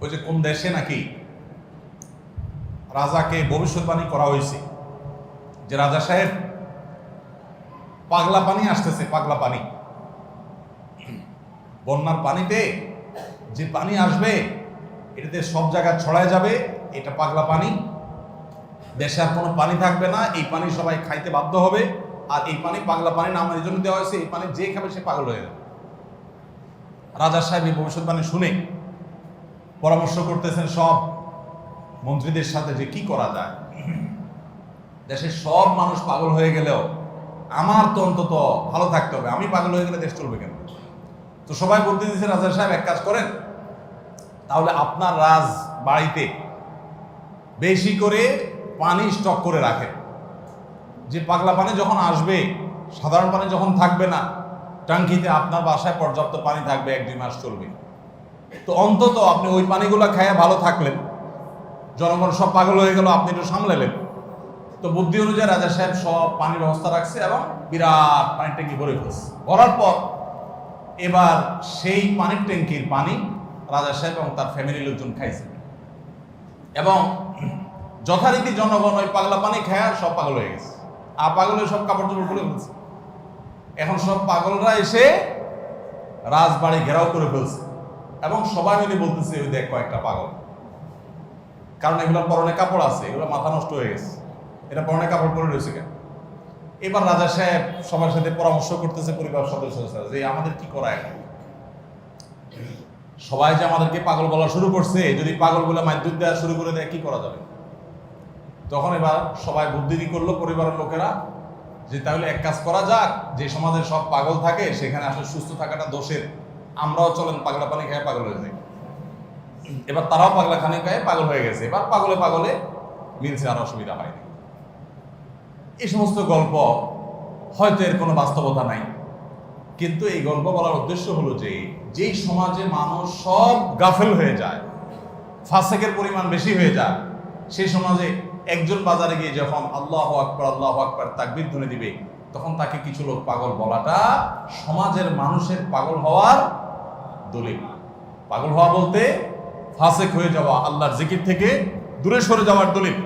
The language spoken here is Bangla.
ওই যে কোন দেশে নাকি রাজাকে ভবিষ্যৎবাণী করা হয়েছে? যে রাজা সাহেব পাগলা পানি আসতেছে, পাগলা পানি। বন্যার পানিতে যে পানি আসবে, এটাতে সব জায়গায় ছড়ায় যাবে, এটা পাগলা পানি। দেশে আর কোনো পানি থাকবে না, এই পানি সবাই খাইতে বাধ্য হবে, আর এই পানি পাগলা পানি নাম জন্য দেওয়া হয়েছে, এই পানি যে খাবে সে পাগল হয়ে যাবে। রাজা সাহেব এই ভবিষ্যৎবাণী শুনে পরামর্শ করতেছেন সব মন্ত্রীদের সাথে যে কি করা যায়। দেশের সব মানুষ পাগল হয়ে গেলেও আমার তো অন্তত ভালো থাকতে হবে। আমি পাগল হয়ে গেলে দেশ চলবে কেন? তো সবাই বলতে দিচ্ছে রাজা সাহেব, এক কাজ করেন। তাহলে আপনার রাজ বাড়িতে বেশি করে পানি স্টক করে রাখেন। যে পাগলা পানি যখন আসবে, সাধারণ পানি যখন থাকবে না টাঙ্কিতে আপনার বাসায় পর্যাপ্ত পানি থাকবে, এক দুই মাস চলবে। তো অন্তত আপনি ওই পানিগুলো খাইয়া ভালো থাকলেন। জনগণ সব পাগল হয়ে গেল, আপনি একটু সামলালেন। তো বুদ্ধি অনুযায়ী রাজা সাহেব সব পানির ব্যবস্থা রাখছে এবং বিরাট পানির ট্যাঙ্কি ভরে ফেলছে। ভরার পর এবার সেই পানির ট্যাঙ্কির পানি রাজা সাহেব এবং তার ফ্যামিলির লোকজন খাইছে। এবং যথারীতি জনগণ ওই পাগলা পানি খায়া সব পাগল হয়ে গেছে। আর পাগলের সব কাপড় চোপড় খুলে ফেলছে। এখন সব পাগলরা এসে রাজবাড়ি ঘেরাও করে ফেলছে। এবং সবাই মিলে বলতেছে, ওই দেখ কয়েকটা পাগল। কারণ এগুলোর পরনে কাপড় আছে, এগুলো মাথা নষ্ট হয়ে গেছে। এটা পরনে কাপড় পরে রয়েছে কেন? এবার রাজা সাহেব সবার সাথে পরামর্শ করতেছে পরিবার সদস্যদের সাথে, যে আমাদের কি করা এখন? সবাই যে আমাদেরকে পাগল বলা শুরু করছে, যদি পাগল বলে মাধ্যম দেওয়া শুরু করে দেয়, কি করা যাবে? তখন এবার সবাই বুদ্ধি করল পরিবারের লোকেরা, যে তাহলে এক কাজ করা যাক, যে সমাজে সব পাগল থাকে, সেখানে আসলে সুস্থ থাকাটা দোষের। আমরাও চলেন, পাগলা পানি খেয়ে পাগল হয়ে যাই। এবার তারাও পাগলা খানি খায়, পাগল হয়ে গেছে। এবার পাগলে পাগলে মিলছে আর অসুবিধা হয়নি এই সমস্ত গল্প হয়তো এর কোনো বাস্তবতা নাই। কিন্তু এই গল্প বলার উদ্দেশ্য হলো যে, যেই সমাজে মানুষ সব গাফেল হয়ে যায় ফাসেকের পরিমাণ বেশি হয়ে যায়, সেই সমাজে একজন বাজারে গিয়ে যখন আল্লাহ আকবর আল্লাহ আকবর তাকবির ধ্বনি দিবে, তখন তাকে কিছু লোক পাগল বলাটা সমাজের মানুষের পাগল হওয়ার দলিল। পাগল হওয়া বলতে ফাসেক হয়ে যাওয়া আল্লাহর জিকির থেকে দূরে সরে যাওয়ার দলিল।